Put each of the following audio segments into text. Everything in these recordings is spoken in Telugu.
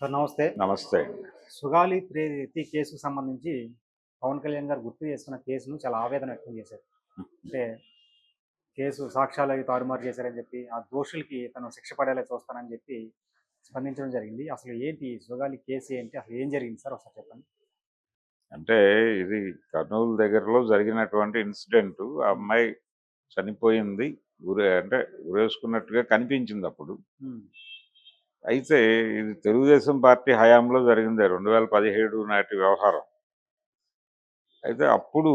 సార్ నమస్తే. నమస్తే. సుగాలి ప్రేతి కేసుకు సంబంధించి పవన్ కళ్యాణ్ గారు గుర్తు చేసుకున్న కేసును చాలా ఆవేదన వ్యక్తం చేశారు. అంటే కేసు సాక్ష్యాలు తారుమారు చేశారని చెప్పి ఆ దోషులకి తను శిక్ష పడేలా చూస్తానని చెప్పి స్పందించడం జరిగింది. అసలు ఏంటి సుగాలి కేసు ఏంటి? అసలు ఏం జరిగింది సార్? ఒకసారి చెప్పండి. అంటే ఇది కర్నూలు దగ్గరలో జరిగినటువంటి ఇన్సిడెంట్. ఆ అమ్మాయి చనిపోయింది. ఊరే అంటే ఉరేసుకున్నట్టుగా కనిపించింది అప్పుడు. అయితే ఇది తెలుగుదేశం పార్టీ హయాంలో జరిగింది రెండు వేల పదిహేడు నాటి వ్యవహారం. అయితే అప్పుడు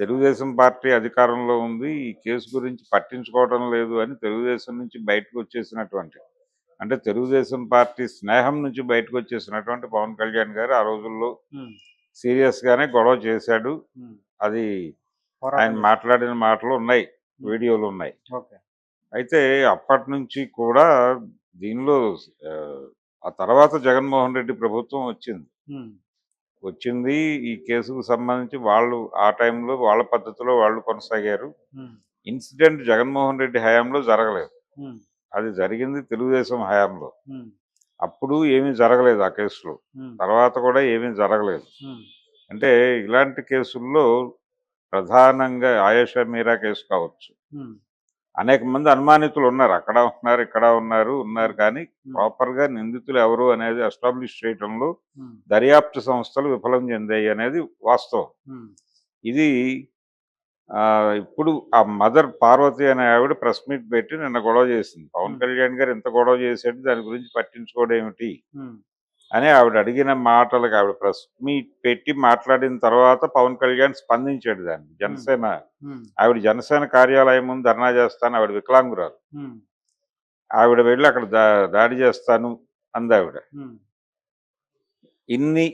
తెలుగుదేశం పార్టీ అధికారంలో ఉంది ఈ కేసు గురించి పట్టించుకోవడం లేదు అని తెలుగుదేశం నుంచి బయటకు వచ్చేసినటువంటి అంటే తెలుగుదేశం పార్టీ స్నేహం నుంచి బయటకు వచ్చేసినటువంటి పవన్ కళ్యాణ్ గారు ఆ రోజుల్లో ఉమ్, సీరియస్ గానే గొడవ చేశాడు. అది ఆయన. మాట్లాడిన మాటలు ఉన్నాయి వీడియోలు ఉన్నాయి. అయితే అప్పటి నుంచి కూడా దీనిలో ఆ, తర్వాత జగన్మోహన్ రెడ్డి ప్రభుత్వం వచ్చింది. వచ్చింది ఈ కేసుకు సంబంధించి వాళ్ళు ఆ టైంలో వాళ్ళ పద్ధతిలో వాళ్ళు కొనసాగారు. ఇన్సిడెంట్ జగన్మోహన్ రెడ్డి హయాంలో జరగలేదు. అది జరిగింది తెలుగుదేశం హయాంలో. అప్పుడు ఏమీ జరగలేదు ఆ కేసులో. తర్వాత కూడా ఏమీ జరగలేదు. అంటే ఇలాంటి కేసుల్లో ప్రధానంగా ఆయేషా మీరా కేసు కావచ్చు. అనేక మంది అనుమానితులు ఉన్నారు. అక్కడ ఉన్నారు ఇక్కడ ఉన్నారు ఉన్నారు కానీ ప్రాపర్గా నిందితులు ఎవరు అనేది ఎస్టాబ్లిష్ చేయడంలో దర్యాప్తు సంస్థలు విఫలం చెందాయి అనేది వాస్తవం. ఇది ఆ, ఇప్పుడు ఆ మదర్ పార్వతి అనే ఆవిడ ప్రెస్ మీట్ పెట్టి నిన్న గొడవ చేసింది. పవన్. కళ్యాణ్ గారు ఎంత గొడవ చేశాడు దాని గురించి పట్టించుకోవడం ఏమిటి? అని ఆవిడ అడిగిన మాటలకు ఆవిడ ప్రెస్ మీట్ పెట్టి మాట్లాడిన తర్వాత పవన్ కళ్యాణ్ స్పందించాడు దాన్ని. జనసేన ఆవిడ జనసేన కార్యాలయం ముందు ధర్నా చేస్తాను ఆవిడ వికలాంగురాలు. ఆవిడ వెళ్ళి అక్కడ దాడి చేస్తాను అంది ఆవిడ. ఇన్ని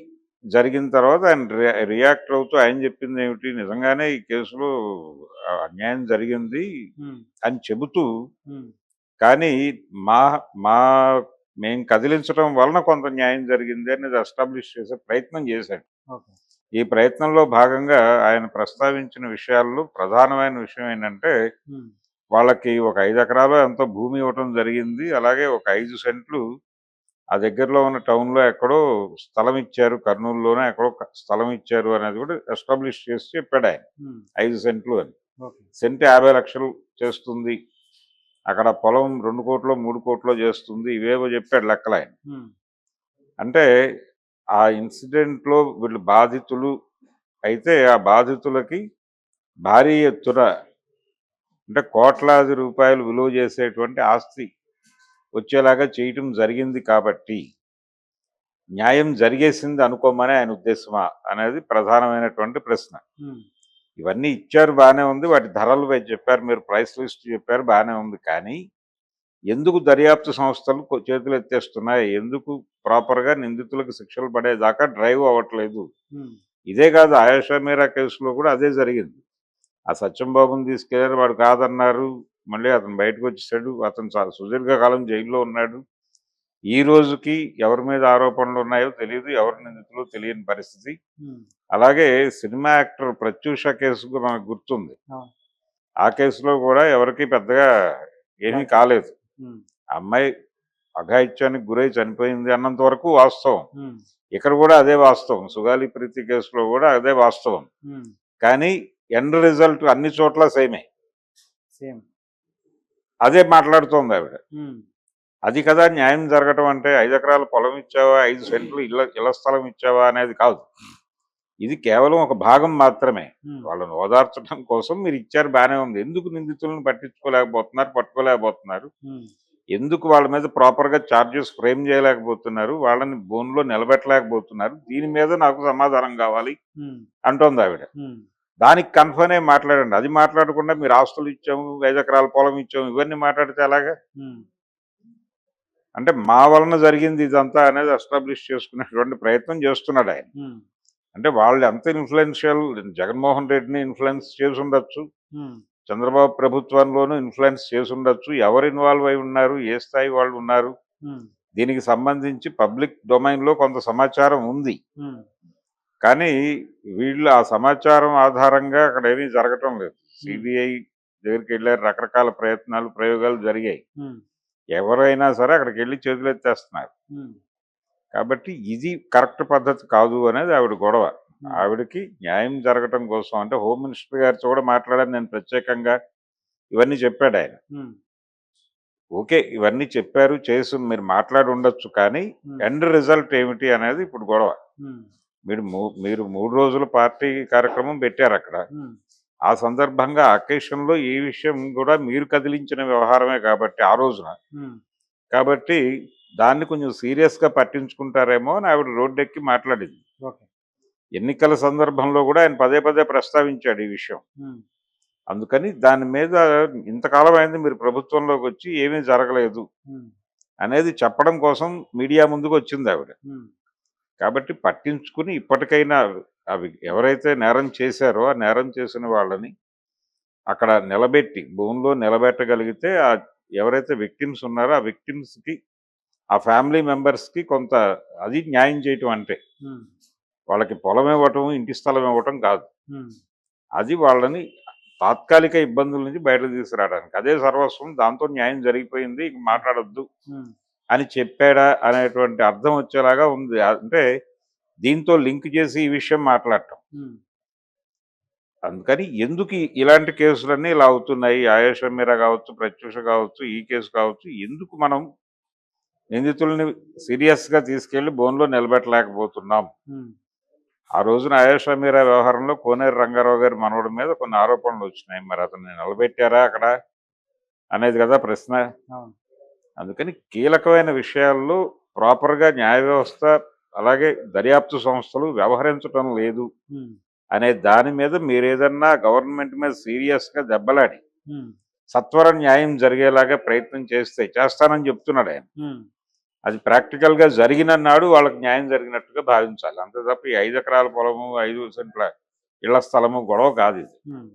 జరిగిన తర్వాత ఆయన రియాక్ట్ అవుతూ ఆయన చెప్పింది ఏమిటి? నిజంగానే ఈ కేసులో అన్యాయం జరిగింది అని చెబుతూ కానీ మా మా మేము కదిలించడం వలన కొంత న్యాయం జరిగింది అనేది ఎస్టాబ్లిష్ చేసే ప్రయత్నం చేశాడు. ఈ ప్రయత్నంలో భాగంగా ఆయన ప్రస్తావించిన విషయాల్లో ప్రధానమైన విషయం ఏంటంటే వాళ్ళకి ఒక ఐదు ఎకరాలు ఎంతో భూమి ఇవ్వటం జరిగింది. అలాగే ఒక ఐదు సెంట్లు ఆ దగ్గరలో ఉన్న టౌన్లో ఎక్కడో స్థలం ఇచ్చారు. కర్నూలులోనే ఎక్కడో స్థలం ఇచ్చారు అనేది కూడా ఎస్టాబ్లిష్ చేసి చెప్పాడు ఆయన. ఐదు సెంట్లు అని. సెంట్ యాభై లక్షలు చేస్తుంది. అక్కడ పొలం రెండు కోట్లో మూడు కోట్లో చేస్తుంది. ఇవేవో చెప్పాడు లెక్కలు ఆయన. ఉమ్, అంటే ఆ ఇన్సిడెంట్లో వీళ్ళు బాధితులు అయితే ఆ బాధితులకి భారీ ఎత్తున అంటే కోట్లాది రూపాయలు విలువ చేసేటువంటి ఆస్తి వచ్చేలాగా చేయటం జరిగింది కాబట్టి న్యాయం జరిగేసింది అనుకోమని ఆయన ఉద్దేశమా అనేది ప్రధానమైనటువంటి ప్రశ్న. ఇవన్నీ ఇచ్చారు బాగానే ఉంది. వాటి ధరలు చెప్పారు మీరు ప్రైస్ లిస్ట్ చెప్పారు బాగానే ఉంది. కానీ ఎందుకు దర్యాప్తు సంస్థలు చేతులు ఎత్తేస్తున్నాయి? ఎందుకు ప్రాపర్గా నిందితులకు శిక్షలు పడేదాకా డ్రైవ్ అవ్వట్లేదు? ఇదే కాదు ఆయేషా మీరా కేసులో కూడా అదే జరిగింది. ఆ సత్యం బాబుని తీసుకెళ్ళారు వాడు కాదన్నారు. మళ్ళీ అతను బయటకు వచ్చేసాడు. అతను చాలా సుదీర్ఘకాలం జైల్లో ఉన్నాడు. ఈ రోజుకి ఎవరి మీద ఆరోపణలు ఉన్నాయో తెలియదు ఎవరు నిందితులు తెలియని పరిస్థితి. అలాగే సినిమా యాక్టర్ ప్రత్యూష కేసు కూడా మనకు గుర్తుంది. ఆ కేసులో కూడా ఎవరికి పెద్దగా ఏమీ కాలేదు. అమ్మాయి అఘాయిత్యానికి గురై చనిపోయింది అన్నంత వరకు వాస్తవం. ఇక్కడ కూడా అదే వాస్తవం. సుగాలి ప్రీతి కేసులో కూడా అదే వాస్తవం. కానీ ఎండ్ రిజల్ట్ అన్ని చోట్ల సేమే. సేమ్. అదే మాట్లాడుతోంది ఆవిడ. అది కదా న్యాయం జరగటం అంటే ఐదు ఎకరాల పొలం ఇచ్చావా ఐదు సెంట్లు ఇళ్ళ ఇళ్ళ స్థలం ఇచ్చావా అనేది కాదు. ఇది కేవలం ఒక భాగం మాత్రమే. వాళ్ళని ఓదార్చడం కోసం మీరు ఇచ్చారు బాగానే ఉంది. ఎందుకు నిందితులను పట్టించుకోలేకపోతున్నారు పట్టుకోలేకపోతున్నారు? ఎందుకు వాళ్ళ మీద ప్రాపర్గా ఛార్జెస్ ఫ్రేమ్ చేయలేకపోతున్నారు? వాళ్ళని బోన్లో నిలబెట్టలేకపోతున్నారు. దీని మీద నాకు సమాధానం కావాలి అంటోంది ఆవిడ. దానికి కన్ఫర్మ్ అయి మాట్లాడండి. అది మాట్లాడకుండా మీరు ఆస్తులు ఇచ్చాము ఐదు ఎకరాల పొలం ఇచ్చాము ఇవన్నీ మాట్లాడితే ఎలాగా? అంటే మా వలన జరిగింది ఇదంతా అనేది ఎస్టాబ్లిష్ చేసుకునేటువంటి ప్రయత్నం చేస్తున్నాడు ఆయన. అంటే వాళ్ళు ఎంత ఇన్ఫ్లుయెన్షియల్ జగన్మోహన్ రెడ్డిని ఇన్ఫ్లుయెన్స్ చేసి ఉండొచ్చు చంద్రబాబు ప్రభుత్వంలోనూ ఇన్ఫ్లుయెన్స్ చేసి ఉండొచ్చు ఎవరు ఇన్వాల్వ్ అయి ఉన్నారు ఏ స్థాయి వాళ్ళు ఉన్నారు దీనికి సంబంధించి పబ్లిక్ డొమైన్లో కొంత సమాచారం ఉంది. కానీ వీళ్ళు ఆ సమాచారం ఆధారంగా అక్కడ ఏమీ జరగటం లేదు. సిబిఐ దగ్గరికి వెళ్ళారు రకరకాల ప్రయత్నాలు ప్రయోగాలు జరిగాయి. ఎవరైనా సరే అక్కడికి వెళ్ళి చేతులు ఎత్తేస్తున్నారు. కాబట్టి ఇది కరెక్ట్ పద్ధతి కాదు అనేది ఆవిడ గొడవ. ఆవిడకి న్యాయం జరగటం కోసం అంటే హోమ్ మినిస్టర్ గారితో కూడా మాట్లాడాను నేను ప్రత్యేకంగా. ఇవన్నీ చెప్పాడు ఆయన. ఓకే ఇవన్నీ చెప్పారు చేసి మీరు మాట్లాడి ఉండొచ్చు కానీ ఎండ్ రిజల్ట్ ఏమిటి అనేది ఇప్పుడు గొడవ. మీరు మీరు మూడు రోజుల పార్టీ కార్యక్రమం పెట్టారు అక్కడ. ఆ సందర్భంగా అకేషన్లో ఈ విషయం కూడా మీరు కదిలించిన వ్యవహారమే కాబట్టి ఆ రోజున. కాబట్టి దాన్ని కొంచెం సీరియస్గా పట్టించుకుంటారేమో అని ఆవిడ రోడ్డెక్కి మాట్లాడింది. ఎన్నికల సందర్భంలో కూడా ఆయన పదే పదే ప్రస్తావించాడు ఈ విషయం. అందుకని దాని మీద ఇంతకాలం అయింది మీరు ప్రభుత్వంలోకి వచ్చి ఏమీ జరగలేదు అనేది చెప్పడం కోసం మీడియా ముందుకు వచ్చింది ఆవిడ కాబట్టి పట్టించుకుని ఇప్పటికైనా అవి ఎవరైతే నేరం చేశారో ఆ నేరం చేసిన వాళ్ళని అక్కడ నిలబెట్టి భూమిలో నిలబెట్టగలిగితే ఆ ఎవరైతే విక్టిమ్స్ ఉన్నారో ఆ victims కి ఆ ఫ్యామిలీ కి కొంత అది న్యాయం చేయటం అంటే. వాళ్ళకి పొలం ఇవ్వటం ఇంటి స్థలం ఇవ్వటం కాదు. అది వాళ్ళని తాత్కాలిక ఇబ్బందుల నుంచి బయట తీసుకురావడానికి. అదే సర్వస్వం దాంతో న్యాయం జరిగిపోయింది ఇంక మాట్లాడొద్దు అని చెప్పాడా అనేటువంటి అర్థం వచ్చేలాగా ఉంది. అంటే దీంతో లింక్ చేసి ఈ విషయం మాట్లాడటం. అందుకని ఎందుకు ఇలాంటి కేసులన్నీ ఇలా అవుతున్నాయి? ఆయేష మీరా కావచ్చు ప్రత్యూష కావచ్చు ఈ కేసు కావచ్చు ఎందుకు మనం నిందితుల్ని సీరియస్గా తీసుకెళ్ళి బోన్లో నిలబెట్టలేకపోతున్నాం? ఆ రోజున ఆయేష మీరా వ్యవహారంలో కోనేరు రంగారావు గారి మనవడి మీద కొన్ని ఆరోపణలు వచ్చినాయి. మరి అతన్ని నిలబెట్టారా అక్కడ అనేది కదా ప్రశ్న. అందుకని కీలకమైన విషయాల్లో ప్రాపర్గా న్యాయ వ్యవస్థ అలాగే దర్యాప్తు సంస్థలు వ్యవహరించడం లేదు అనే దాని మీద మీరు ఏదన్నా గవర్నమెంట్ మీద సీరియస్గా దెబ్బలాడి సత్వర న్యాయం జరిగేలాగా ప్రయత్నం చేస్తే చేస్తానని చెప్తున్నాడు ఆయన. అది ప్రాక్టికల్గా జరిగిన నాడు వాళ్ళకి న్యాయం జరిగినట్టుగా భావించాలి. అంతే తప్ప ఈ ఐదు ఎకరాల పొలము ఐదు సెంట్ల ఇళ్ళ స్థలము గొడవ కాదు ఇది.